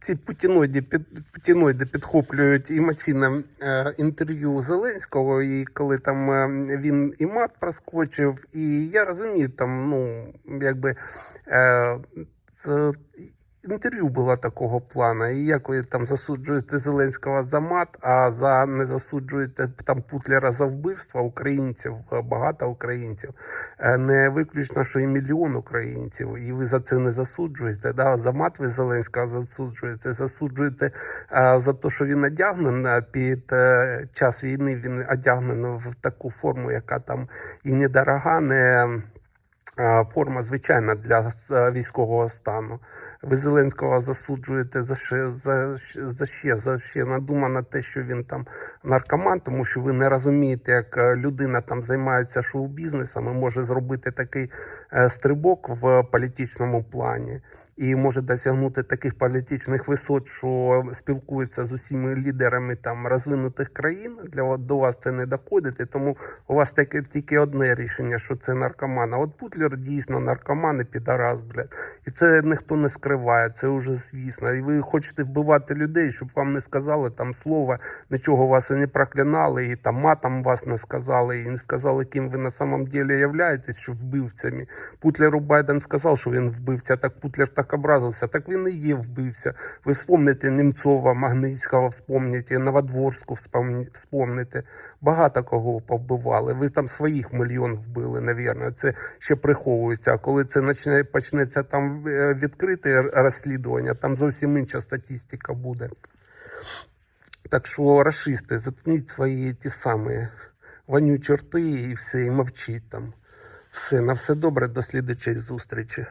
ці путіноїди, під, путіноїди підхоплюють емоційне е, інтерв'ю Зеленського, і коли там е, він і мат проскочив, і я розумію, там, ну, якби. Е, це інтерв'ю було такого плану. І як ви там засуджуєте Зеленського за мат, а за не засуджуєте там Путлера за вбивство українців, е, багато українців. Е, Не виключно, що і мільйон українців, і ви за це не засуджуєте. Да? За мат ви Зеленського засуджуєте, засуджуєте е, за те, що він одягнений під е, час війни. Він одягнений в таку форму, яка там і недорога, не. Форма звичайна для е, військового стану. Ви Зеленського засуджуєте за ще за, за ще за ще надумано те, що він там наркоман, тому що ви не розумієте, як е, людина там займається шоу-бізнесом і може зробити такий е, стрибок в політичному плані. І може досягнути таких політичних висот, що спілкується з усіма лідерами там розвинутих країн. Для до вас це не доходить. Тому у вас таке тільки одне рішення, що це наркоман. А от Путлер дійсно наркоман і підарас, блядь. І це ніхто не скриває, це вже звісно. І ви хочете вбивати людей, щоб вам не сказали там слова, нічого вас і не проклинали, і там матом вас не сказали, і не сказали, ким ви на самом деле являєтесь, що вбивцями. Путлеру Байден сказав, що він вбивця, так Путлер так образився, так він і є вбивця. Ви вспомните Немцова, Магнитського, вспомните, Новодворську вспомните. Багато кого повбивали. Ви там своїх мільйон вбили, навірно. Це ще приховується. А коли це почне, почнеться там е, відкрите розслідування, там зовсім інша статистика буде. Так що, расисти, заткніть свої ті самі вонючі рти і все, і мовчіть там. Все, на все добре, до слідчої зустрічі.